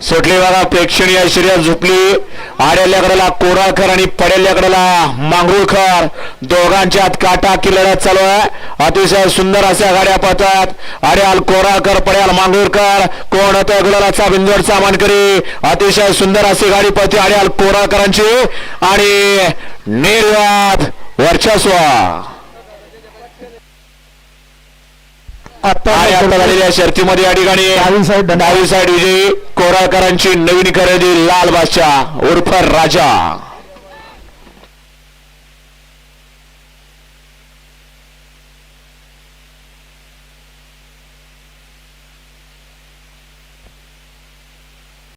सुटली बघा प्रेक्षणीय शर्यत झुकली आड्याल्याकडेला कोराळकर आणि पडेल्याकडेला मांगरुळकर. दोघांच्या आत काटाकी लढत चालू आहे. अतिशय सुंदर अशा गाड्या पाहतात आड्याल कोराळकर पड्याल मांगरुळकर. कोण होतं? गुलालाचा बिंजोडचा मानकरी अतिशय सुंदर अशी गाडी पळते आड्याल कोराळकरांची. आणि निर्वाद वर्चस्व आता आणि आता झालेल्या शर्तीमध्ये या ठिकाणी. डावी साईड विजयी कोराळकरांची नवीन खरेदी लाल बादशाह उर्फ राजा.